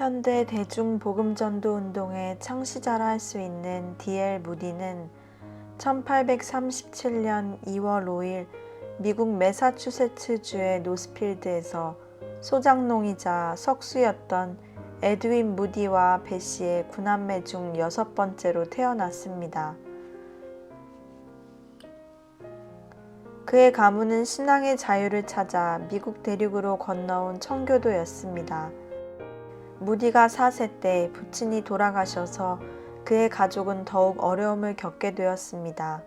현대 대중복음전도 운동의 창시자라 할 수 있는 D.L. 무디는 1837년 2월 5일 미국 매사추세츠주의 노스필드에서 소장농이자 석수였던 에드윈 무디와 베시의 구남매 중 여섯 번째로 태어났습니다. 그의 가문은 신앙의 자유를 찾아 미국 대륙으로 건너온 청교도였습니다. 무디가 4세 때 부친이 돌아가셔서 그의 가족은 더욱 어려움을 겪게 되었습니다.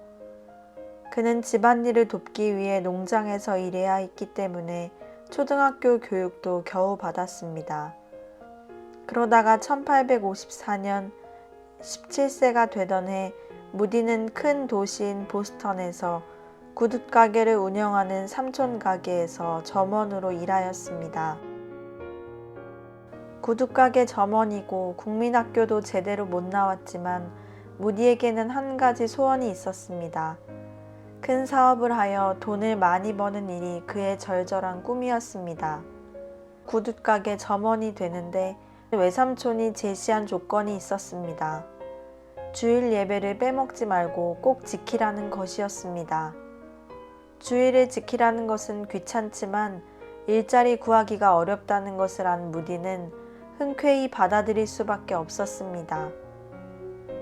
그는 집안일을 돕기 위해 농장에서 일해야 했기 때문에 초등학교 교육도 겨우 받았습니다. 그러다가 1854년 17세가 되던 해 무디는 큰 도시인 보스턴에서 구둣 가게를 운영하는 삼촌 가게에서 점원으로 일하였습니다. 구둣 가게 점원이고 국민학교도 제대로 못 나왔지만 무디에게는 한 가지 소원이 있었습니다. 큰 사업을 하여 돈을 많이 버는 일이 그의 절절한 꿈이었습니다. 구둣 가게 점원이 되는데 외삼촌이 제시한 조건이 있었습니다. 주일 예배를 빼먹지 말고 꼭 지키라는 것이었습니다. 주일을 지키라는 것은 귀찮지만 일자리 구하기가 어렵다는 것을 안 무디는 흔쾌히 받아들일 수밖에 없었습니다.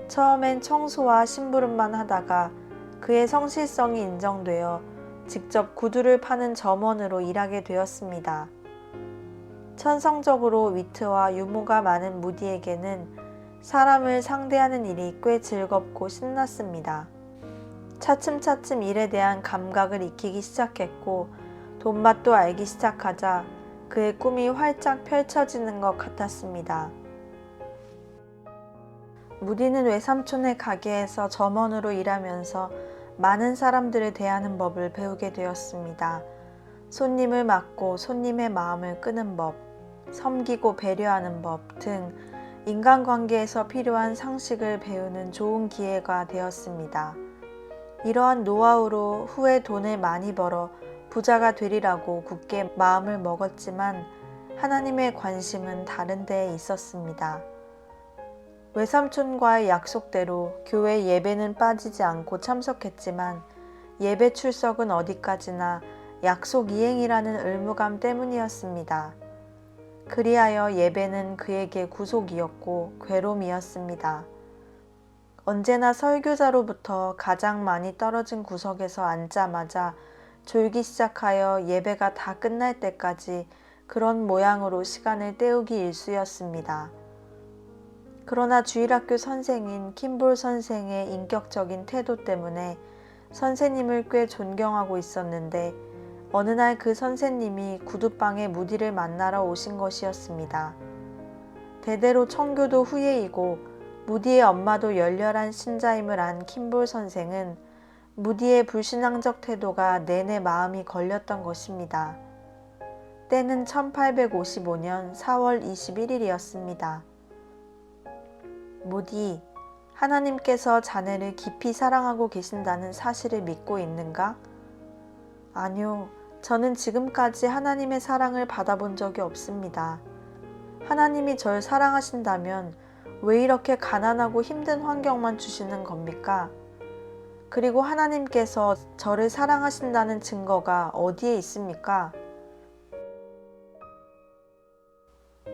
처음엔 청소와 심부름만 하다가 그의 성실성이 인정되어 직접 구두를 파는 점원으로 일하게 되었습니다. 천성적으로 위트와 유머가 많은 무디에게는 사람을 상대하는 일이 꽤 즐겁고 신났습니다. 차츰차츰 일에 대한 감각을 익히기 시작했고 돈맛도 알기 시작하자 그의 꿈이 활짝 펼쳐지는 것 같았습니다. 무디는 외삼촌의 가게에서 점원으로 일하면서 많은 사람들을 대하는 법을 배우게 되었습니다. 손님을 맞고 손님의 마음을 끄는 법, 섬기고 배려하는 법 등 인간관계에서 필요한 상식을 배우는 좋은 기회가 되었습니다. 이러한 노하우로 후에 돈을 많이 벌어 부자가 되리라고 굳게 마음을 먹었지만 하나님의 관심은 다른 데에 있었습니다. 외삼촌과의 약속대로 교회 예배는 빠지지 않고 참석했지만 예배 출석은 어디까지나 약속 이행이라는 의무감 때문이었습니다. 그리하여 예배는 그에게 구속이었고 괴로움이었습니다. 언제나 설교자로부터 가장 많이 떨어진 구석에서 앉자마자 졸기 시작하여 예배가 다 끝날 때까지 그런 모양으로 시간을 때우기 일쑤였습니다. 그러나 주일학교 선생인 킴볼 선생의 인격적인 태도 때문에 선생님을 꽤 존경하고 있었는데 어느 날 그 선생님이 구두방에 무디를 만나러 오신 것이었습니다. 대대로 청교도 후예이고 무디의 엄마도 열렬한 신자임을 안 킴볼 선생은 무디의 불신앙적 태도가 내내 마음이 걸렸던 것입니다. 때는 1855년 4월 21일이었습니다. 무디, 하나님께서 자네를 깊이 사랑하고 계신다는 사실을 믿고 있는가? 아니요, 저는 지금까지 하나님의 사랑을 받아본 적이 없습니다. 하나님이 절 사랑하신다면 왜 이렇게 가난하고 힘든 환경만 주시는 겁니까? 그리고 하나님께서 저를 사랑하신다는 증거가 어디에 있습니까?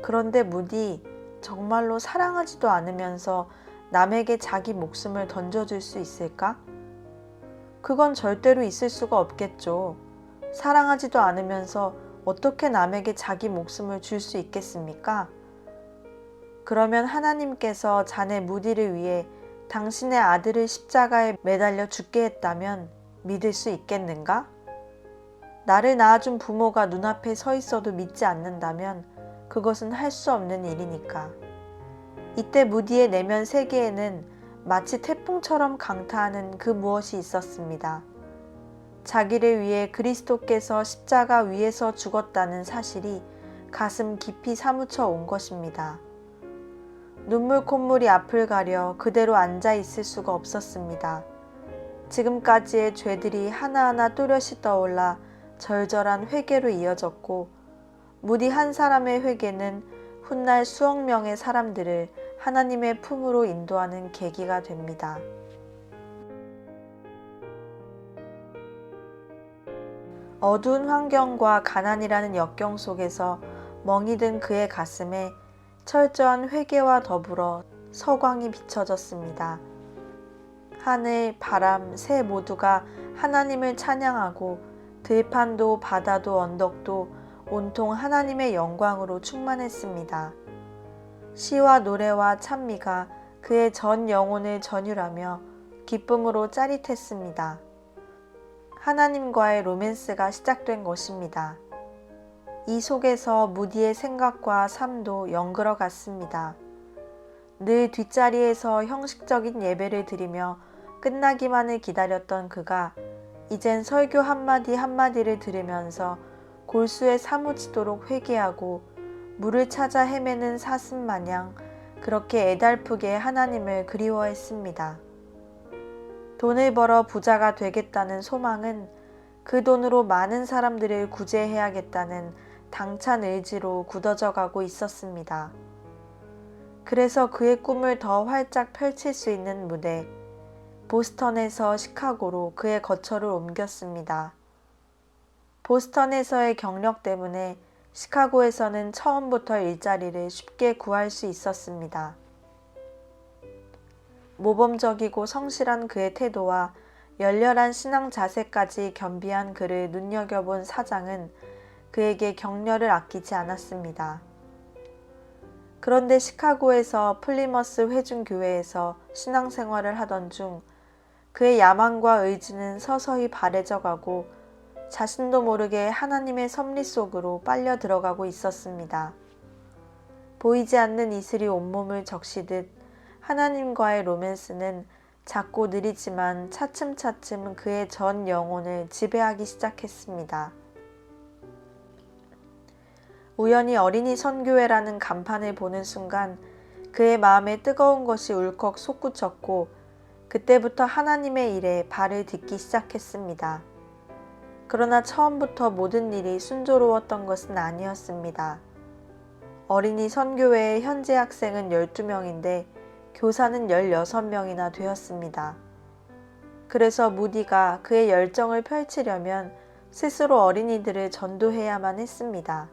그런데 무디, 정말로 사랑하지도 않으면서 남에게 자기 목숨을 던져줄 수 있을까? 그건 절대로 있을 수가 없겠죠. 사랑하지도 않으면서 어떻게 남에게 자기 목숨을 줄 수 있겠습니까? 그러면 하나님께서 자네 무디를 위해 당신의 아들을 십자가에 매달려 죽게 했다면 믿을 수 있겠는가? 나를 낳아준 부모가 눈앞에 서 있어도 믿지 않는다면 그것은 할 수 없는 일이니까. 이때 무디의 내면 세계에는 마치 태풍처럼 강타하는 그 무엇이 있었습니다. 자기를 위해 그리스도께서 십자가 위에서 죽었다는 사실이 가슴 깊이 사무쳐 온 것입니다. 눈물 콧물이 앞을 가려 그대로 앉아 있을 수가 없었습니다. 지금까지의 죄들이 하나하나 또렷이 떠올라 절절한 회개로 이어졌고 무디 한 사람의 회개는 훗날 수억 명의 사람들을 하나님의 품으로 인도하는 계기가 됩니다. 어두운 환경과 가난이라는 역경 속에서 멍이 든 그의 가슴에 철저한 회개와 더불어 서광이 비춰졌습니다. 하늘, 바람, 새 모두가 하나님을 찬양하고 들판도 바다도 언덕도 온통 하나님의 영광으로 충만했습니다. 시와 노래와 찬미가 그의 전 영혼을 전율하며 기쁨으로 짜릿했습니다. 하나님과의 로맨스가 시작된 것입니다. 이 속에서 무디의 생각과 삶도 연그러 갔습니다. 늘 뒷자리에서 형식적인 예배를 드리며 끝나기만을 기다렸던 그가 이젠 설교 한마디 한마디를 들으면서 골수에 사무치도록 회개하고 물을 찾아 헤매는 사슴 마냥 그렇게 애달프게 하나님을 그리워했습니다. 돈을 벌어 부자가 되겠다는 소망은 그 돈으로 많은 사람들을 구제해야겠다는 당찬 의지로 굳어져 가고 있었습니다. 그래서 그의 꿈을 더 활짝 펼칠 수 있는 무대, 보스턴에서 시카고로 그의 거처를 옮겼습니다. 보스턴에서의 경력 때문에 시카고에서는 처음부터 일자리를 쉽게 구할 수 있었습니다. 모범적이고 성실한 그의 태도와 열렬한 신앙 자세까지 겸비한 그를 눈여겨본 사장은 그에게 격려를 아끼지 않았습니다. 그런데 시카고에서 플리머스 회중교회에서 신앙생활을 하던 중 그의 야망과 의지는 서서히 바래져 가고 자신도 모르게 하나님의 섭리 속으로 빨려 들어가고 있었습니다. 보이지 않는 이슬이 온몸을 적시듯 하나님과의 로맨스는 작고 느리지만 차츰차츰 그의 전 영혼을 지배하기 시작했습니다. 우연히 어린이 선교회라는 간판을 보는 순간 그의 마음에 뜨거운 것이 울컥 솟구쳤고 그때부터 하나님의 일에 발을 딛기 시작했습니다. 그러나 처음부터 모든 일이 순조로웠던 것은 아니었습니다. 어린이 선교회의 현재 학생은 12명인데 교사는 16명이나 되었습니다. 그래서 무디가 그의 열정을 펼치려면 스스로 어린이들을 전도해야만 했습니다.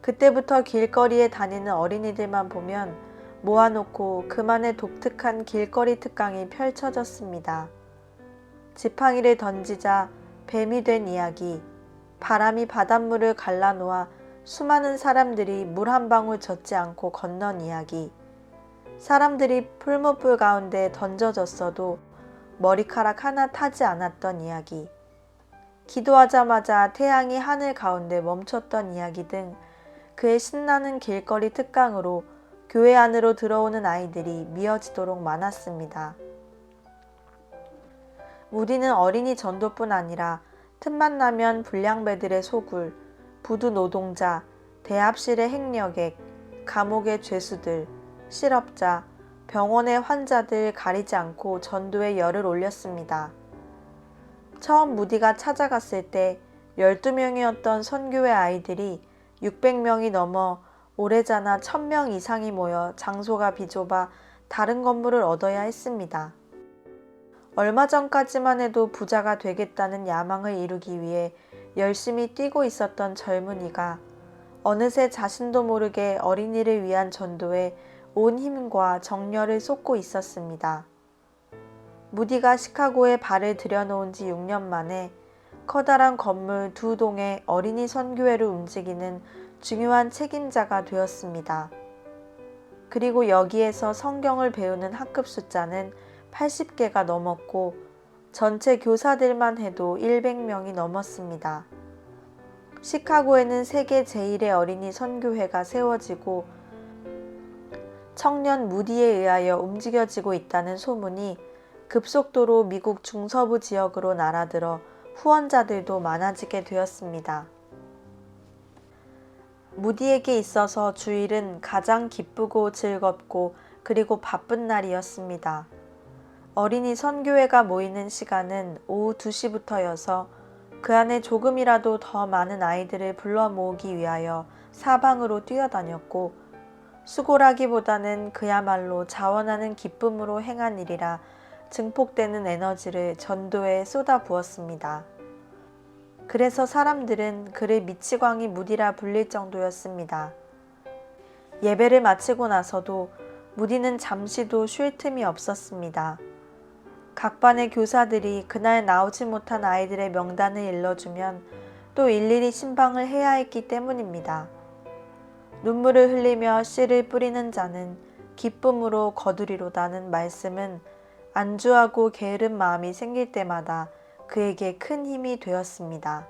그때부터 길거리에 다니는 어린이들만 보면 모아놓고 그만의 독특한 길거리 특강이 펼쳐졌습니다. 지팡이를 던지자 뱀이 된 이야기, 바람이 바닷물을 갈라놓아 수많은 사람들이 물 한 방울 젖지 않고 건넌 이야기, 사람들이 풀무불 가운데 던져졌어도 머리카락 하나 타지 않았던 이야기, 기도하자마자 태양이 하늘 가운데 멈췄던 이야기 등 그의 신나는 길거리 특강으로 교회 안으로 들어오는 아이들이 미어지도록 많았습니다. 무디는 어린이 전도뿐 아니라 틈만 나면 불량배들의 소굴, 부두 노동자, 대합실의 행력액, 감옥의 죄수들, 실업자, 병원의 환자들 가리지 않고 전도에 열을 올렸습니다. 처음 무디가 찾아갔을 때 12명이었던 선교회 아이들이 600명이 넘어 오래자나 1000명 이상이 모여 장소가 비좁아 다른 건물을 얻어야 했습니다. 얼마 전까지만 해도 부자가 되겠다는 야망을 이루기 위해 열심히 뛰고 있었던 젊은이가 어느새 자신도 모르게 어린이를 위한 전도에 온 힘과 정열을 쏟고 있었습니다. 무디가 시카고에 발을 들여놓은 지 6년 만에 커다란 건물 두 동의 어린이 선교회를 움직이는 중요한 책임자가 되었습니다. 그리고 여기에서 성경을 배우는 학급 숫자는 80개가 넘었고 전체 교사들만 해도 100명이 넘었습니다. 시카고에는 세계 제1의 어린이 선교회가 세워지고 청년 무디에 의하여 움직여지고 있다는 소문이 급속도로 미국 중서부 지역으로 날아들어 후원자들도 많아지게 되었습니다. 무디에게 있어서 주일은 가장 기쁘고 즐겁고 그리고 바쁜 날이었습니다. 어린이 선교회가 모이는 시간은 오후 2시부터여서 그 안에 조금이라도 더 많은 아이들을 불러 모으기 위하여 사방으로 뛰어다녔고 수고라기보다는 그야말로 자원하는 기쁨으로 행한 일이라 증폭되는 에너지를 전도에 쏟아 부었습니다. 그래서 사람들은 그를 미치광이 무디라 불릴 정도였습니다. 예배를 마치고 나서도 무디는 잠시도 쉴 틈이 없었습니다. 각 반의 교사들이 그날 나오지 못한 아이들의 명단을 일러주면 또 일일이 신방을 해야 했기 때문입니다. 눈물을 흘리며 씨를 뿌리는 자는 기쁨으로 거두리로다는 말씀은 안주하고 게으른 마음이 생길 때마다 그에게 큰 힘이 되었습니다.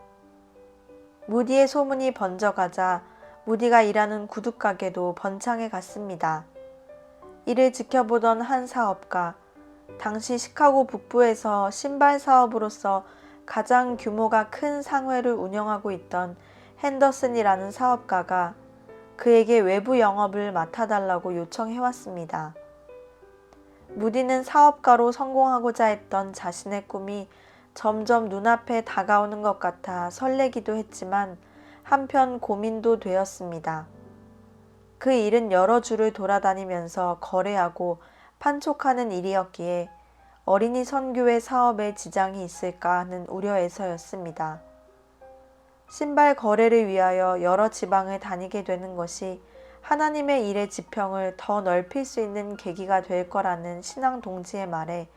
무디의 소문이 번져가자 무디가 일하는 구두가게도 번창해 갔습니다. 이를 지켜보던 한 사업가, 당시 시카고 북부에서 신발 사업으로서 가장 규모가 큰 상회를 운영하고 있던 핸더슨이라는 사업가가 그에게 외부 영업을 맡아달라고 요청해 왔습니다. 무디는 사업가로 성공하고자 했던 자신의 꿈이 점점 눈앞에 다가오는 것 같아 설레기도 했지만 한편 고민도 되었습니다. 그 일은 여러 주를 돌아다니면서 거래하고 판촉하는 일이었기에 어린이 선교회 사업에 지장이 있을까 하는 우려에서였습니다. 신발 거래를 위하여 여러 지방을 다니게 되는 것이 하나님의 일의 지평을 더 넓힐 수 있는 계기가 될 거라는 신앙 동지의 말에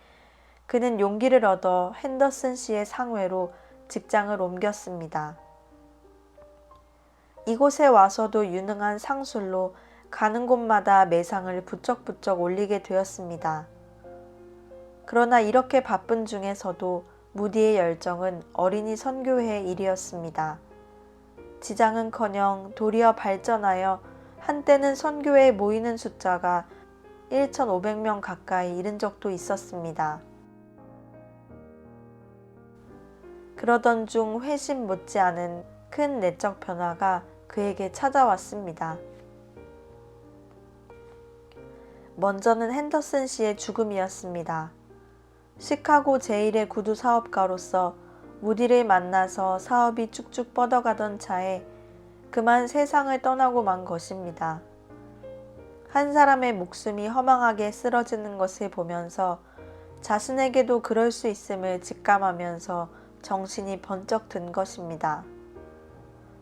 그는 용기를 얻어 핸더슨 씨의 상회로 직장을 옮겼습니다. 이곳에 와서도 유능한 상술로 가는 곳마다 매상을 부쩍부쩍 올리게 되었습니다. 그러나 이렇게 바쁜 중에서도 무디의 열정은 어린이 선교회의 일이었습니다. 지장은커녕 도리어 발전하여 한때는 선교회에 모이는 숫자가 1,500명 가까이 이른 적도 있었습니다. 그러던 중 회심 못지않은 큰 내적 변화가 그에게 찾아왔습니다. 먼저는 핸더슨 씨의 죽음이었습니다. 시카고 제1의 구두 사업가로서 무디를 만나서 사업이 쭉쭉 뻗어가던 차에 그만 세상을 떠나고 만 것입니다. 한 사람의 목숨이 허망하게 쓰러지는 것을 보면서 자신에게도 그럴 수 있음을 직감하면서 정신이 번쩍 든 것입니다.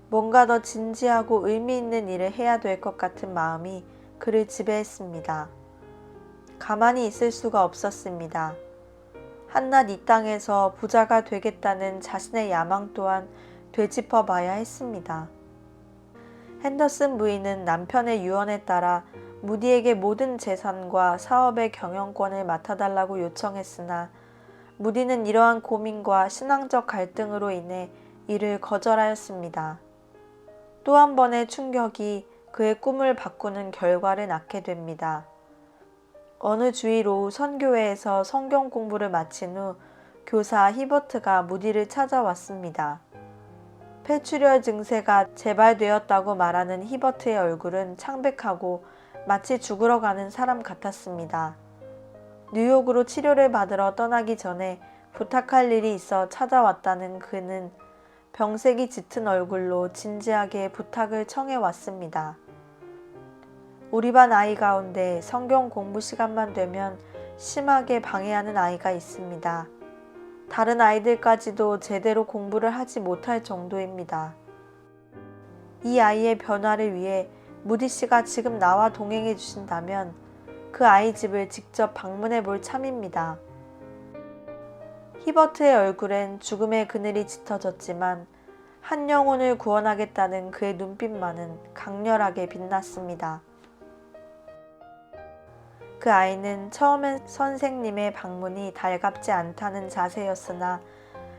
뭔가 더 진지하고 의미 있는 일을 해야 될 것 같은 마음이 그를 지배했습니다. 가만히 있을 수가 없었습니다. 한낱 이 땅에서 부자가 되겠다는 자신의 야망 또한 되짚어 봐야 했습니다. 핸더슨 부인은 남편의 유언에 따라 무디에게 모든 재산과 사업의 경영권을 맡아달라고 요청했으나 무디는 이러한 고민과 신앙적 갈등으로 인해 이를 거절하였습니다. 또 한 번의 충격이 그의 꿈을 바꾸는 결과를 낳게 됩니다. 어느 주일 오후 선교회에서 성경 공부를 마친 후 교사 히버트가 무디를 찾아왔습니다. 폐출혈 증세가 재발되었다고 말하는 히버트의 얼굴은 창백하고 마치 죽으러 가는 사람 같았습니다. 뉴욕으로 치료를 받으러 떠나기 전에 부탁할 일이 있어 찾아왔다는 그는 병색이 짙은 얼굴로 진지하게 부탁을 청해 왔습니다. 우리 반 아이 가운데 성경 공부 시간만 되면 심하게 방해하는 아이가 있습니다. 다른 아이들까지도 제대로 공부를 하지 못할 정도입니다. 이 아이의 변화를 위해 무디 씨가 지금 나와 동행해 주신다면 그 아이 집을 직접 방문해 볼 참입니다. 히버트의 얼굴엔 죽음의 그늘이 짙어졌지만 한 영혼을 구원하겠다는 그의 눈빛만은 강렬하게 빛났습니다. 그 아이는 처음엔 선생님의 방문이 달갑지 않다는 자세였으나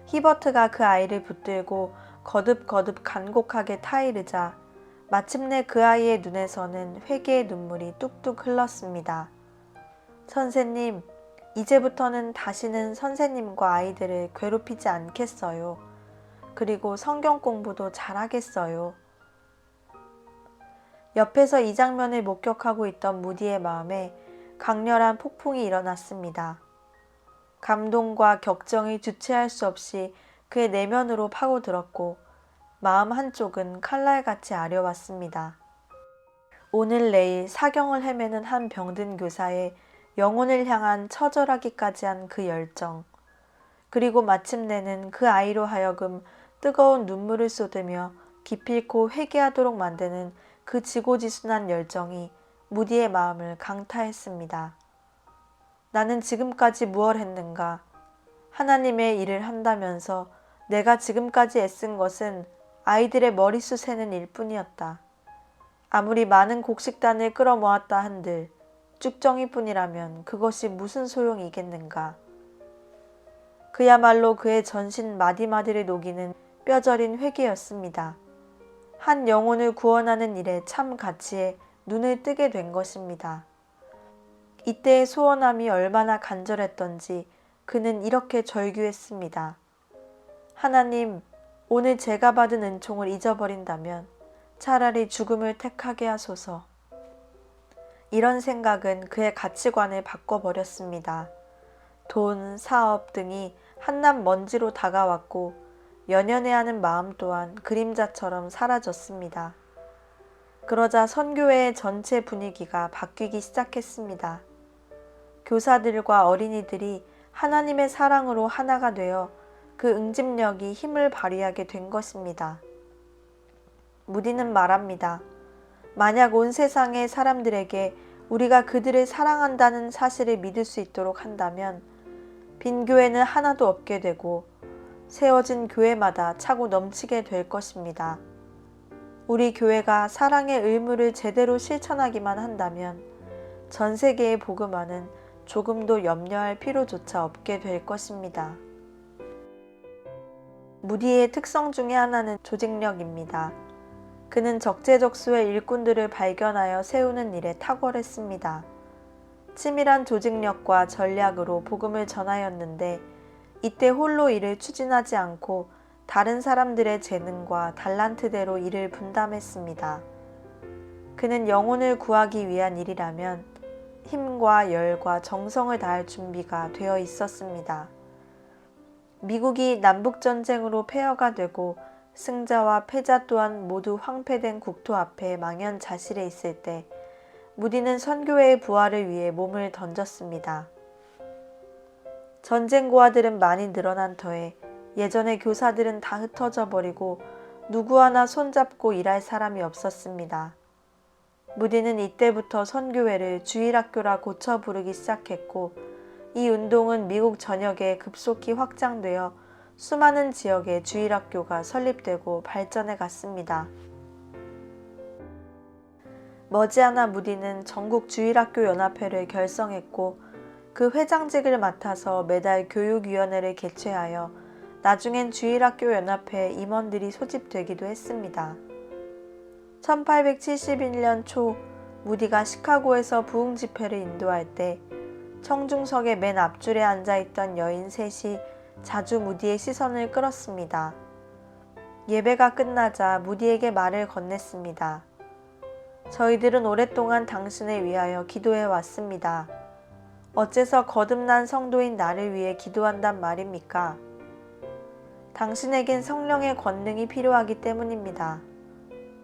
히버트가 그 아이를 붙들고 거듭거듭 간곡하게 타이르자 마침내 그 아이의 눈에서는 회개의 눈물이 뚝뚝 흘렀습니다. 선생님, 이제부터는 다시는 선생님과 아이들을 괴롭히지 않겠어요. 그리고 성경 공부도 잘하겠어요. 옆에서 이 장면을 목격하고 있던 무디의 마음에 강렬한 폭풍이 일어났습니다. 감동과 격정이 주체할 수 없이 그의 내면으로 파고들었고 마음 한쪽은 칼날같이 아려왔습니다. 오늘 내일 사경을 헤매는 한 병든 교사의 영혼을 향한 처절하기까지 한 그 열정, 그리고 마침내는 그 아이로 하여금 뜨거운 눈물을 쏟으며 기필코 회개하도록 만드는 그 지고지순한 열정이 무디의 마음을 강타했습니다. 나는 지금까지 무얼 했는가? 하나님의 일을 한다면서 내가 지금까지 애쓴 것은 아이들의 머리수 세는 일뿐이었다. 아무리 많은 곡식단을 끌어모았다 한들 쭉정이뿐이라면 그것이 무슨 소용이겠는가? 그야말로 그의 전신 마디마디를 녹이는 뼈저린 회개였습니다. 한 영혼을 구원하는 일에 참 가치에 눈을 뜨게 된 것입니다. 이때의 소원함이 얼마나 간절했던지 그는 이렇게 절규했습니다. 하나님, 오늘 제가 받은 은총을 잊어버린다면 차라리 죽음을 택하게 하소서. 이런 생각은 그의 가치관을 바꿔버렸습니다. 돈, 사업 등이 한낱 먼지로 다가왔고 연연해하는 마음 또한 그림자처럼 사라졌습니다. 그러자 선교회의 전체 분위기가 바뀌기 시작했습니다. 교사들과 어린이들이 하나님의 사랑으로 하나가 되어 그 응집력이 힘을 발휘하게 된 것입니다. 무디는 말합니다. 만약 온 세상의 사람들에게 우리가 그들을 사랑한다는 사실을 믿을 수 있도록 한다면 빈 교회는 하나도 없게 되고 세워진 교회마다 차고 넘치게 될 것입니다. 우리 교회가 사랑의 의무를 제대로 실천하기만 한다면 전 세계의 복음화는 조금도 염려할 필요조차 없게 될 것입니다. 무디의 특성 중의 하나는 조직력입니다. 그는 적재적소의 일꾼들을 발견하여 세우는 일에 탁월했습니다. 치밀한 조직력과 전략으로 복음을 전하였는데 이때 홀로 일을 추진하지 않고 다른 사람들의 재능과 달란트대로 일을 분담했습니다. 그는 영혼을 구하기 위한 일이라면 힘과 열과 정성을 다할 준비가 되어 있었습니다. 미국이 남북전쟁으로 폐허가 되고 승자와 패자 또한 모두 황폐된 국토 앞에 망연자실해 있을 때 무디는 선교회의 부활을 위해 몸을 던졌습니다. 전쟁 고아들은 많이 늘어난 터에 예전의 교사들은 다 흩어져 버리고 누구 하나 손잡고 일할 사람이 없었습니다. 무디는 이때부터 선교회를 주일학교라 고쳐 부르기 시작했고 이 운동은 미국 전역에 급속히 확장되어 수많은 지역에 주일학교가 설립되고 발전해 갔습니다. 머지않아 무디는 전국 주일학교 연합회를 결성했고 그 회장직을 맡아서 매달 교육위원회를 개최하여 나중엔 주일학교 연합회 임원들이 소집되기도 했습니다. 1871년 초 무디가 시카고에서 부흥 집회를 인도할 때 청중석의 맨 앞줄에 앉아 있던 여인 셋이 자주 무디의 시선을 끌었습니다. 예배가 끝나자 무디에게 말을 건넸습니다. 저희들은 오랫동안 당신을 위하여 기도해 왔습니다. 어째서 거듭난 성도인 나를 위해 기도한단 말입니까? 당신에겐 성령의 권능이 필요하기 때문입니다.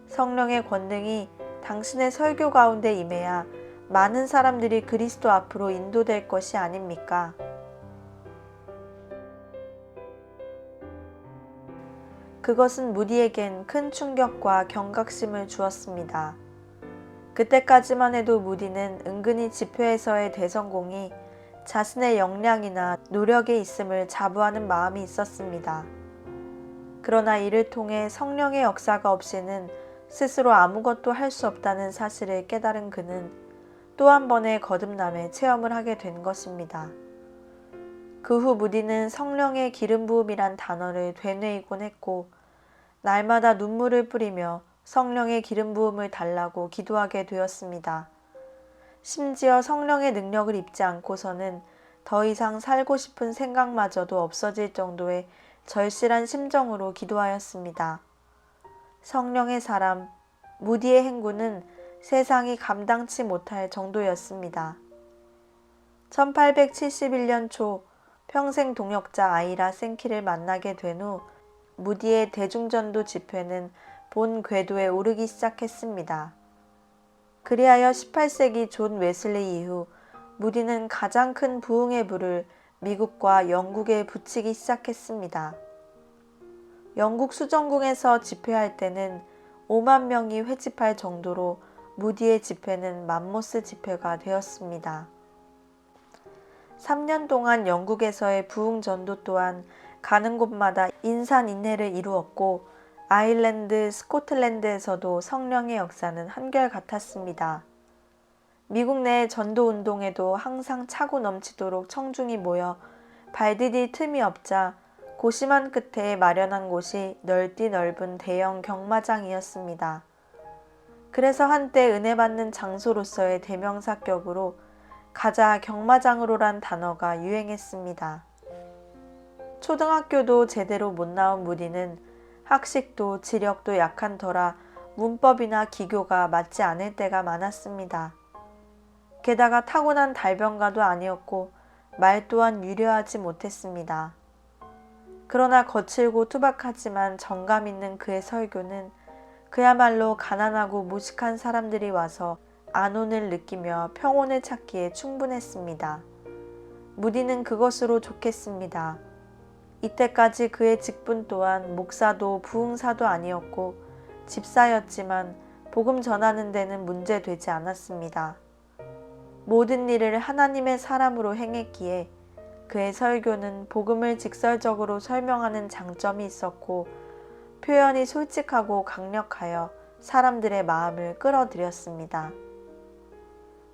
성령의 권능이 당신의 설교 가운데 임해야 많은 사람들이 그리스도 앞으로 인도될 것이 아닙니까? 그것은 무디에겐 큰 충격과 경각심을 주었습니다. 그때까지만 해도 무디는 은근히 집회에서의 대성공이 자신의 역량이나 노력에 있음을 자부하는 마음이 있었습니다. 그러나 이를 통해 성령의 역사가 없이는 스스로 아무것도 할 수 없다는 사실을 깨달은 그는 또 한 번의 거듭남의 체험을 하게 된 것입니다. 그 후 무디는 성령의 기름 부음이란 단어를 되뇌이곤 했고 날마다 눈물을 뿌리며 성령의 기름 부음을 달라고 기도하게 되었습니다. 심지어 성령의 능력을 입지 않고서는 더 이상 살고 싶은 생각마저도 없어질 정도의 절실한 심정으로 기도하였습니다. 성령의 사람, 무디의 행군은 세상이 감당치 못할 정도였습니다. 1871년 초 평생 동역자 아이라 생키를 만나게 된 후 무디의 대중전도 집회는 본 궤도에 오르기 시작했습니다. 그리하여 18세기 존 웨슬리 이후 무디는 가장 큰 부흥의 불을 미국과 영국에 붙이기 시작했습니다. 영국 수정궁에서 집회할 때는 5만 명이 회집할 정도로 무디의 집회는 맘모스 집회가 되었습니다. 3년 동안 영국에서의 부흥 전도 또한 가는 곳마다 인산인해를 이루었고 아일랜드, 스코틀랜드에서도 성령의 역사는 한결같았습니다. 미국 내 전도 운동에도 항상 차고 넘치도록 청중이 모여 발디딜 틈이 없자 고심한 끝에 마련한 곳이 넓디 넓은 대형 경마장이었습니다. 그래서 한때 은혜 받는 장소로서의 대명사격으로 가자 경마장으로란 단어가 유행했습니다. 초등학교도 제대로 못 나온 무디는 학식도 지력도 약한 터라 문법이나 기교가 맞지 않을 때가 많았습니다. 게다가 타고난 달변가도 아니었고 말 또한 유려하지 못했습니다. 그러나 거칠고 투박하지만 정감 있는 그의 설교는 그야말로 가난하고 무식한 사람들이 와서 안온을 느끼며 평온을 찾기에 충분했습니다. 무디는 그것으로 좋겠습니다. 이때까지 그의 직분 또한 목사도 부흥사도 아니었고 집사였지만 복음 전하는 데는 문제되지 않았습니다. 모든 일을 하나님의 사람으로 행했기에 그의 설교는 복음을 직설적으로 설명하는 장점이 있었고 표현이 솔직하고 강력하여 사람들의 마음을 끌어들였습니다.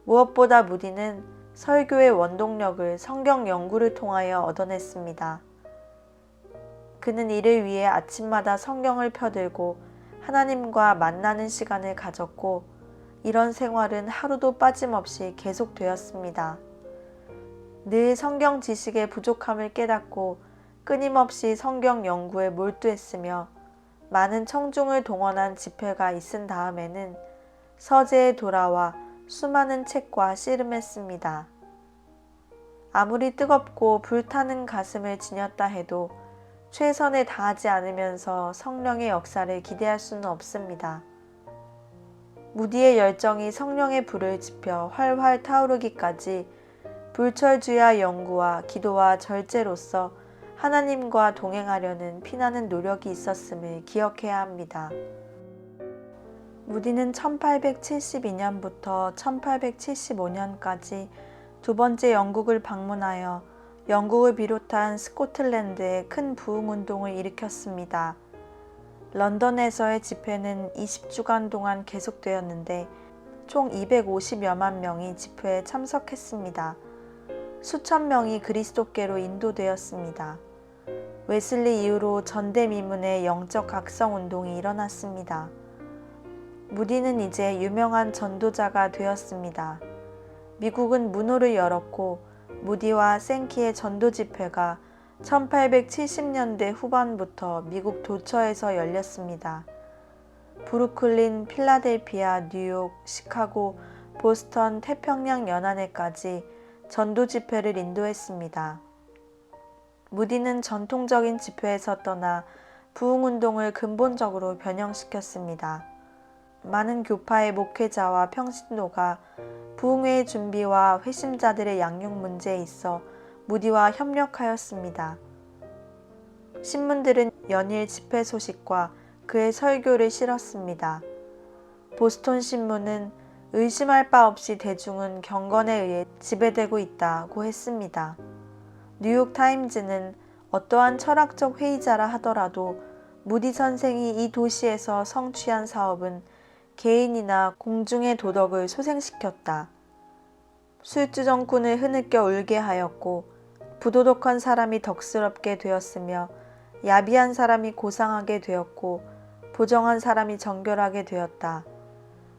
무엇보다 무디는 설교의 원동력을 성경 연구를 통하여 얻어냈습니다. 그는 이를 위해 아침마다 성경을 펴들고 하나님과 만나는 시간을 가졌고 이런 생활은 하루도 빠짐없이 계속되었습니다. 늘 성경 지식의 부족함을 깨닫고 끊임없이 성경 연구에 몰두했으며 많은 청중을 동원한 집회가 있은 다음에는 서재에 돌아와 수많은 책과 씨름했습니다. 아무리 뜨겁고 불타는 가슴을 지녔다 해도 최선을 다하지 않으면서 성령의 역사를 기대할 수는 없습니다. 무디의 열정이 성령의 불을 지펴 활활 타오르기까지 불철주야 연구와 기도와 절제로서 하나님과 동행하려는 피나는 노력이 있었음을 기억해야 합니다. 무디는 1872년부터 1875년까지 두 번째 영국을 방문하여 영국을 비롯한 스코틀랜드에 큰 부흥 운동을 일으켰습니다. 런던에서의 집회는 20주간 동안 계속되었는데 총 250여만 명이 집회에 참석했습니다. 수천 명이 그리스도께로 인도되었습니다. 웨슬리 이후로 전대미문의 영적 각성 운동이 일어났습니다. 무디는 이제 유명한 전도자가 되었습니다. 미국은 문호를 열었고 무디와 생키의 전도 집회가 1870년대 후반부터 미국 도처에서 열렸습니다. 브루클린, 필라델피아, 뉴욕, 시카고, 보스턴, 태평양 연안에까지 전도 집회를 인도했습니다. 무디는 전통적인 집회에서 떠나 부흥운동을 근본적으로 변형시켰습니다. 많은 교파의 목회자와 평신도가 부흥회의 준비와 회심자들의 양육 문제에 있어 무디와 협력하였습니다. 신문들은 연일 집회 소식과 그의 설교를 실었습니다. 보스톤 신문은 의심할 바 없이 대중은 경건에 의해 지배되고 있다고 했습니다. 뉴욕 타임즈는 어떠한 철학적 회의자라 하더라도 무디 선생이 이 도시에서 성취한 사업은 개인이나 공중의 도덕을 소생시켰다. 술주 정꾼을 흐느껴 울게 하였고 부도덕한 사람이 덕스럽게 되었으며 야비한 사람이 고상하게 되었고 보정한 사람이 정결하게 되었다.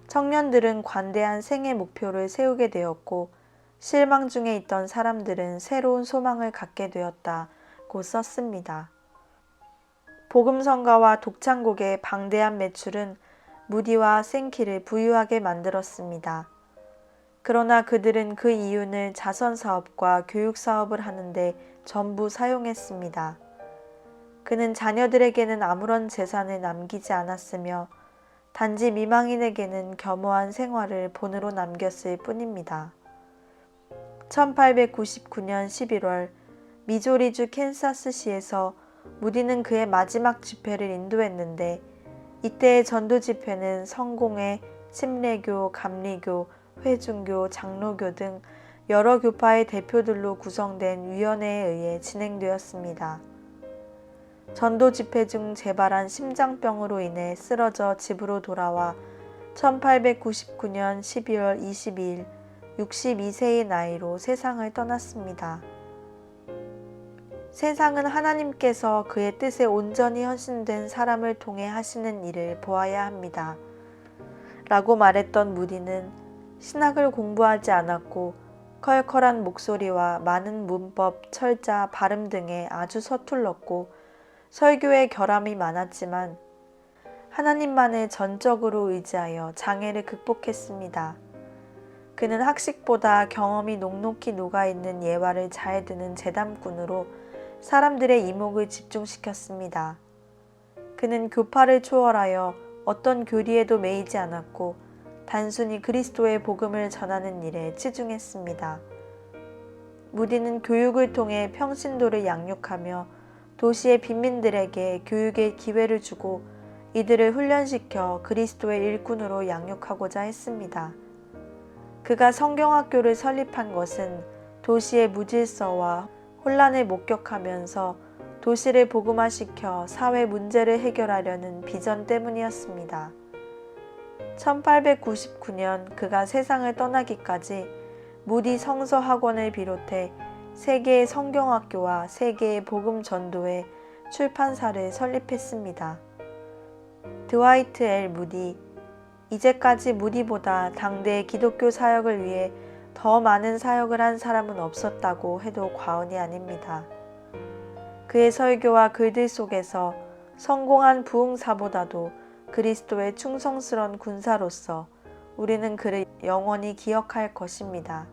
청년들은 관대한 생의 목표를 세우게 되었고 실망 중에 있던 사람들은 새로운 소망을 갖게 되었다고 썼습니다. 복음성가와 독창곡의 방대한 매출은 무디와 생키를 부유하게 만들었습니다. 그러나 그들은 그 이윤을 자선 사업과 교육 사업을 하는데 전부 사용했습니다. 그는 자녀들에게는 아무런 재산을 남기지 않았으며 단지 미망인에게는 겸허한 생활을 본으로 남겼을 뿐입니다. 1899년 11월 미조리주 캔사스시에서 무디는 그의 마지막 집회를 인도했는데 이때의 전도 집회는 성공회, 침례교, 감리교, 회중교, 장로교 등 여러 교파의 대표들로 구성된 위원회에 의해 진행되었습니다. 전도 집회 중 재발한 심장병으로 인해 쓰러져 집으로 돌아와 1899년 12월 22일 62세의 나이로 세상을 떠났습니다. 세상은 하나님께서 그의 뜻에 온전히 헌신된 사람을 통해 하시는 일을 보아야 합니다. 라고 말했던 무디는 신학을 공부하지 않았고 컬컬한 목소리와 많은 문법, 철자, 발음 등에 아주 서툴렀고 설교에 결함이 많았지만 하나님만을 전적으로 의지하여 장애를 극복했습니다. 그는 학식보다 경험이 녹록히 녹아있는 예화를 잘 듣는 재담꾼으로 사람들의 이목을 집중시켰습니다. 그는 교파를 초월하여 어떤 교리에도 매이지 않았고 단순히 그리스도의 복음을 전하는 일에 치중했습니다. 무디는 교육을 통해 평신도를 양육하며 도시의 빈민들에게 교육의 기회를 주고 이들을 훈련시켜 그리스도의 일꾼으로 양육하고자 했습니다. 그가 성경학교를 설립한 것은 도시의 무질서와 혼란을 목격하면서 도시를 복음화시켜 사회 문제를 해결하려는 비전 때문이었습니다. 1899년 그가 세상을 떠나기까지 무디 성서 학원을 비롯해 세 개의 성경학교와 세 개의 복음 전도회 출판사를 설립했습니다. 드와이트 엘 무디 이제까지 무디보다 당대의 기독교 사역을 위해 더 많은 사역을 한 사람은 없었다고 해도 과언이 아닙니다. 그의 설교와 글들 속에서 성공한 부흥사보다도 그리스도의 충성스런 군사로서 우리는 그를 영원히 기억할 것입니다.